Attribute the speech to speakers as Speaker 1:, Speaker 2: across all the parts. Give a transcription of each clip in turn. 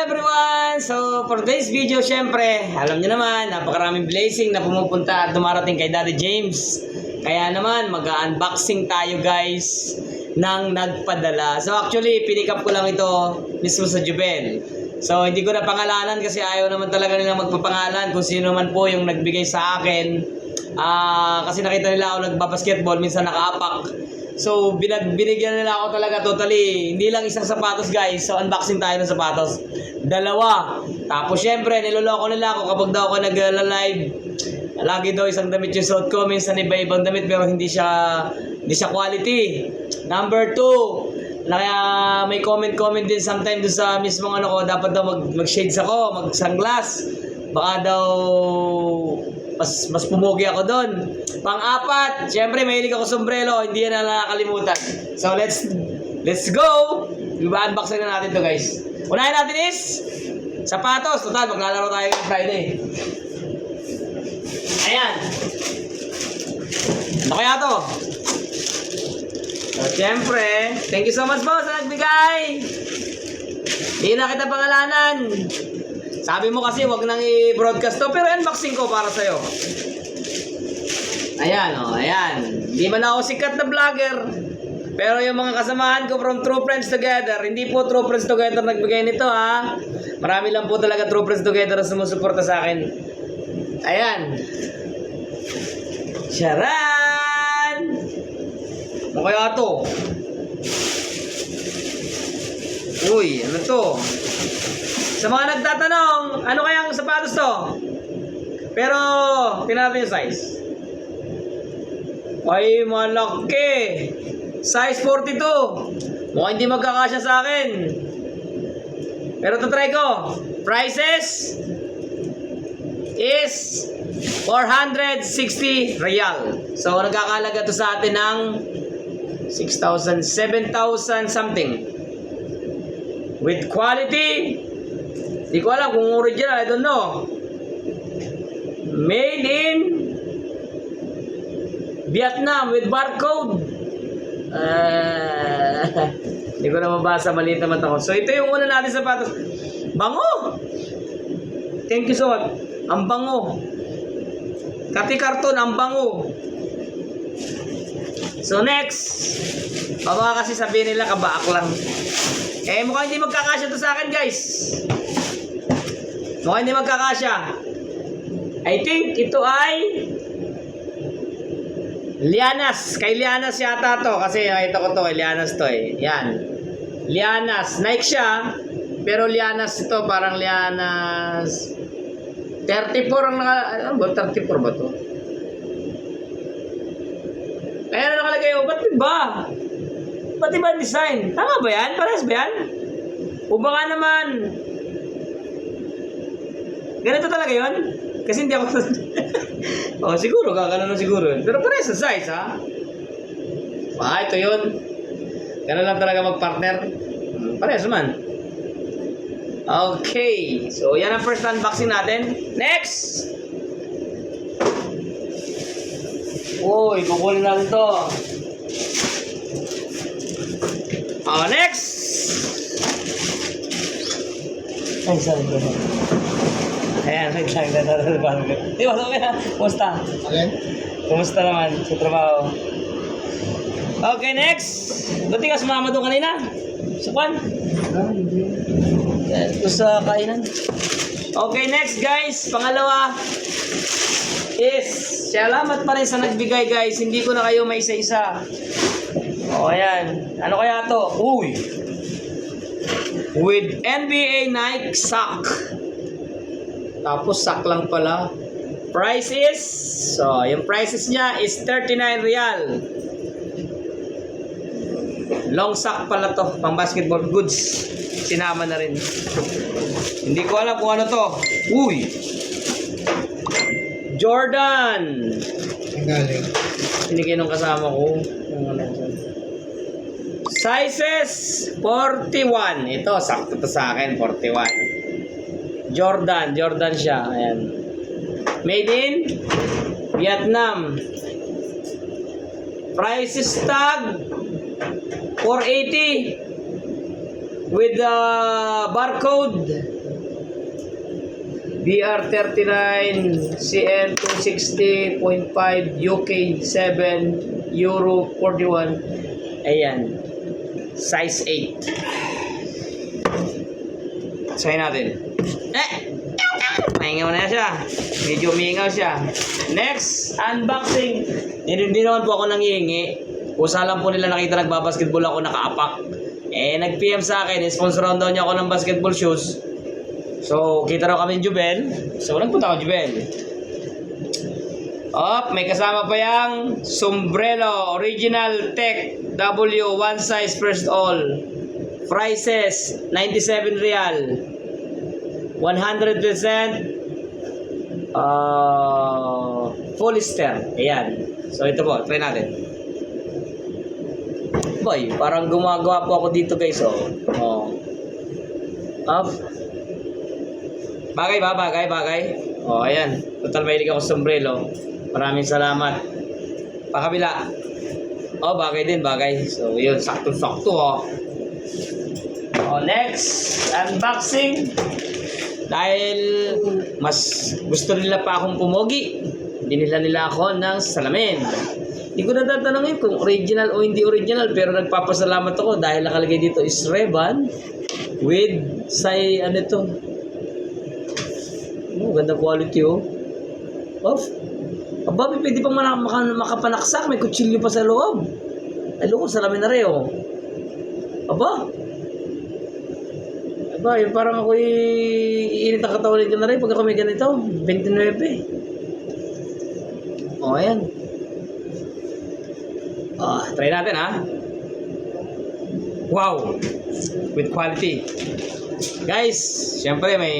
Speaker 1: everyone! So, for today's video, syempre, alam nyo naman, napakaraming blessing na pumupunta at dumarating kay Daddy James. Kaya naman, mag-unboxing tayo guys ng nagpadala. So, actually, pinick up ko lang ito mismo sa Jubel. So, hindi ko na pangalanan kasi ayaw naman talaga nilang magpapangalan kung sino man po yung nagbigay sa akin. Ah, kasi nakita nila ako nagbabasketball, minsan nakaapak. So, binag binigyan nila ako talaga totally. Hindi lang isang sapatos, guys. So, unboxing tayo ng sapatos. Dalawa. Tapos, syempre, niloloko nila ako kapag daw ako nag-live. Lagi daw isang damit yung suot ko. Minsan iba-ibang damit pero hindi siya hindi siya quality. Number two, na kaya may comment-comment din sometimes doon sa mismong ano ko, dapat daw mag, mag-shades ako, mag-sunglass. Baka daw mas mas pumugi ako doon. Pang-apat, syempre mahilig ako sombrero, hindi yan na nakakalimutan. So let's let's go. Iba-unboxing na natin to guys. Unahin natin is sapatos. Total, maglalaro tayo ng Friday. Ayan. Ano kaya to? So, syempre, thank you so much po sa nagbigay. Hindi na kita pangalanan. Sabi mo kasi wag nang i-broadcast to, pero unboxing ko para sa'yo. Ayan, oh, ayan. Hindi man ako sikat na vlogger. Pero yung mga kasamahan ko from True Friends Together, hindi po True Friends Together nagbigay nito ha. Marami lang po talaga True Friends Together na sumusuporta sa akin. Ayan. Charan! Ano kaya to? Uy, ano to? Sa mga nagtatanong, ano kayang sapatos to? Pero, tingnan yung size. Ay, malaki. Size 42. Mukhang hindi magkakasya sa akin. Pero try ko. Prices is 460 real. So, nagkakalaga to sa atin ng 6,000, 7,000 something. With quality, di ko alam kung original, I don't know. Made in Vietnam with barcode. Ah, Hindi ko na mabasa, maliit naman ako. So, ito yung una natin sapatos. Bango! Thank you so much. Ang bango. Kati karton, ang bango. So, next. Baka kasi sabihin nila, kabaak lang. Eh, mukhang hindi magkakasya to sa akin, guys. Mukhang hindi magkakasya. I think ito ay Lianas. Kay Lianas yata to. Kasi nakita ko to. Lianas to eh. Yan. Lianas. Nike siya. Pero Lianas ito. Parang Lianas. 34 ang naka... Ano ba? 34 ba to? Ayan na nakalagay. Oh, ba't iba? Ba't iba design? Tama ba yan? Parehas ba yan? O baka naman... Ganito talaga yon? Kasi hindi ako... oh, siguro, kakano na siguro. Pero parehas sa size, ha? Ah, ito yun. Ganun lang talaga mag-partner. Hmm, Parehas naman. Okay. So, yan ang first unboxing natin. Next! Uy, kukunin natin to. Oh, next! Ay, sorry. Ayan, wait lang. Natatrabaho ko. Di ba. Kumusta?
Speaker 2: Alin?
Speaker 1: Kumusta naman sa trabaho? Okay, next. Buti ka sumama doon kanina. Sa kwan? Ito sa kainan. Okay, next guys. Pangalawa is salamat pa rin sa nagbigay guys. Hindi ko na kayo may isa-isa. O, ayan. Ano kaya to? Uy! With NBA Nike sock. Tapos sock lang pala. Price is, so yung prices niya is 39 real. Long sock pala to, pang basketball goods. Sinama na rin. Hindi ko alam kung ano to. Uy! Jordan!
Speaker 2: Galing.
Speaker 1: Binigay nung kasama ko. Sizes 41. Ito, sakto to sa akin, 41. Jordan, Jordan siya. Ayan. Made in Vietnam. Price is tag 480. with the barcode BR39 CN 260.5 UK 7 Euro 41 ayan size 8 try natin eh Mahingaw na siya. Medyo umiingaw siya. Next, unboxing. Hindi, naman po ako nangihingi. Usa lang po nila nakita nagbabasketball ako nakaapak. Eh, nag-PM sa akin, sponsoran daw niya ako ng basketball shoes. So, kita raw kami ni Jubel. So, nagpunta ako Jubel. Op, may kasama pa yung Sombrero Original Tech W one size first all. Prices 97 real. 100% uh, polyester. Ayan. So, ito po. Try natin. Boy, parang gumagawa po ako dito guys. Oh. oh. Up. Bagay ba? Bagay, bagay. Oh, ayan. Total mahilig ako sombrero. Maraming salamat. Pakabila. Oh, bagay din, bagay. So, yun. Sakto-sakto, oh. Oh, next. Unboxing. Dahil mas gusto nila pa akong pumogi, binila nila ako ng salamin. Hindi ko na tatanungin kung original o hindi original, pero nagpapasalamat ako dahil nakalagay dito is Reban with say ano to. Oh, ganda quality oh. Of. Aba, pwede pang makapanaksak, may kutsilyo pa sa loob. Ay, loko, salamin na rin oh. Aba, Aba, yung parang ako iinit ang katawan nito na rin pag ako may ganito. 29. O, oh, ayan. Ah, try natin ha. Wow! With quality. Guys, syempre may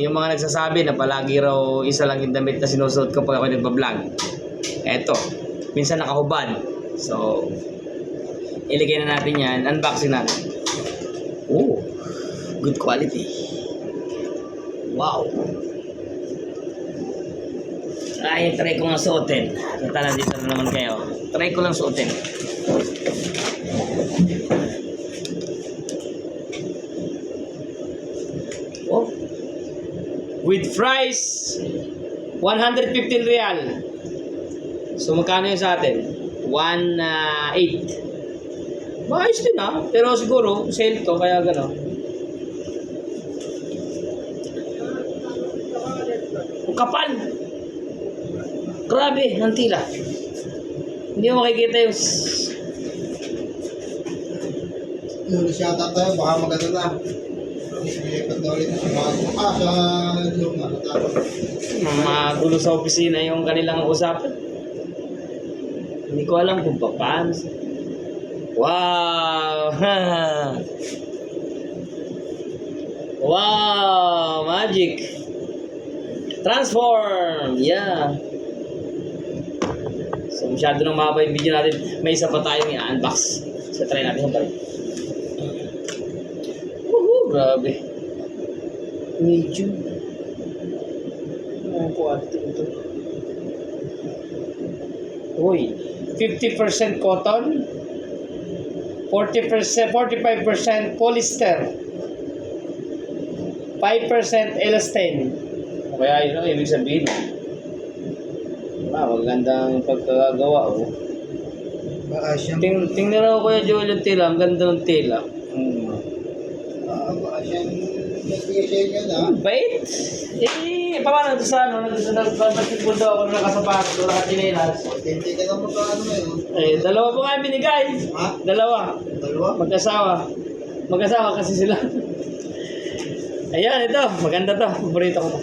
Speaker 1: yung mga nagsasabi na palagi raw isa lang yung damit na sinusuot ko pag ako nagbablog. Eto, minsan nakahubad. So, iligay na natin yan. Unboxing natin. Oh, good quality. Wow. Ay, try ko nga suotin. Natala dito na naman kayo. Try ko lang suotin. Oh. With price, 115 real. So, magkano yun sa atin? 1.8. Maayos din ah. Pero siguro, sale to, kaya gano'n. Kapal. Grabe, ang tila. Hindi mo makikita yung...
Speaker 2: Yung nasyata tayo, baka maganda na.
Speaker 1: Magulo sa opisina yung kanilang usapan. Hindi ko alam kung pa- paano. Wow! wow! Magic! Transform! Yeah! So, masyado nang mahaba yung video natin. May isa pa tayong i-unbox. So, try natin yung balik. Woohoo! Grabe. Medyo. Ang quality ito. Uy, 50% cotton, 40%, 45% polyester, 5% elastane. Kaya yun ang ibig sabihin. Ah, magandang pagkagawa. Oh.
Speaker 2: Baka siya,
Speaker 1: Ting tingnan ako Kuya Joel yung tela. Ang ganda ng tela. Mm.
Speaker 2: ah, baka siya nagbigay sa inyo na.
Speaker 1: Ang bait. Eh, paano ito sa ano? Nag-basketball daw ako nakasapatos, nakachinelas.
Speaker 2: Hindi ka naman ka ano eh.
Speaker 1: Eh, dalawa po nga binigay.
Speaker 2: Ha?
Speaker 1: Dalawa.
Speaker 2: Dalawa?
Speaker 1: Mag-asawa. Mag-asawa kasi sila. Ayan, ito. Maganda to. Paborito ko to.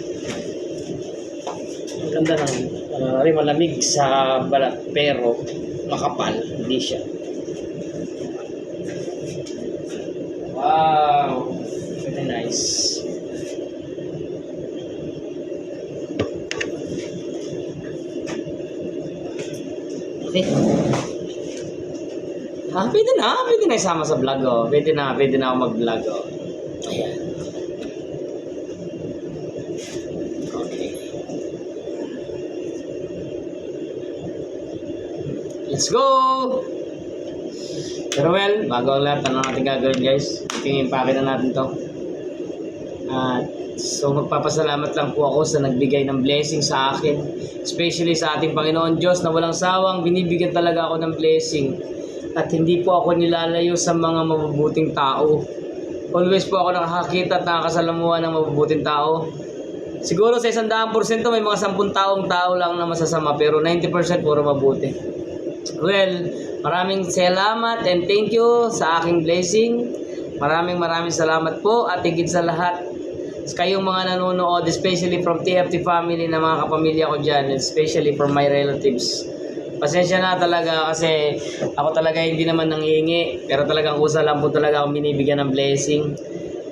Speaker 1: Maganda ng uh, rin malamig sa balat pero makapal. Hindi siya. Wow. Very nice. Okay. Ah, pwede na. Pwede na isama sa vlog, oh. Pwede na, pwede na ako mag-vlog, oh. Ayan. Let's go! Pero well, bago ang lahat, ano natin gagawin guys? Yung impake na natin to. At so magpapasalamat lang po ako sa nagbigay ng blessing sa akin. Especially sa ating Panginoon Diyos na walang sawang binibigyan talaga ako ng blessing. At hindi po ako nilalayo sa mga mabubuting tao. Always po ako nakakakita at nakakasalamuha ng mabubuting tao. Siguro sa isang daang porsyento may mga sampung taong tao lang na masasama pero 90% puro mabuti. Well, maraming salamat and thank you sa aking blessing. Maraming maraming salamat po at higit sa lahat kayong mga nanonood, especially from TFT family na mga kapamilya ko dyan, especially from my relatives. Pasensya na talaga kasi ako talaga hindi naman nangihingi, pero talagang kusa lang po talaga akong binibigyan ng blessing.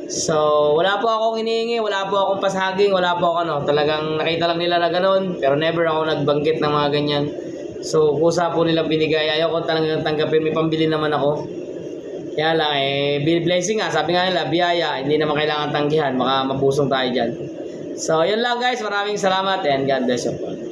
Speaker 1: So, wala po akong hinihingi, wala po akong pasaging, wala po ako ano, talagang nakita lang nila na ganun, pero never ako nagbanggit ng mga ganyan. So, kusa po nilang binigay, ayaw ko talagang tanggapin, may pambili naman ako. Kaya lang, eh, blessing nga, sabi nga nila, biyaya, hindi naman kailangan tanggihan, baka mabusong tayo dyan. So, yun lang guys, maraming salamat and God bless you.